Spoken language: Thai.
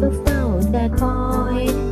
ก็เฝ้าแต่คอย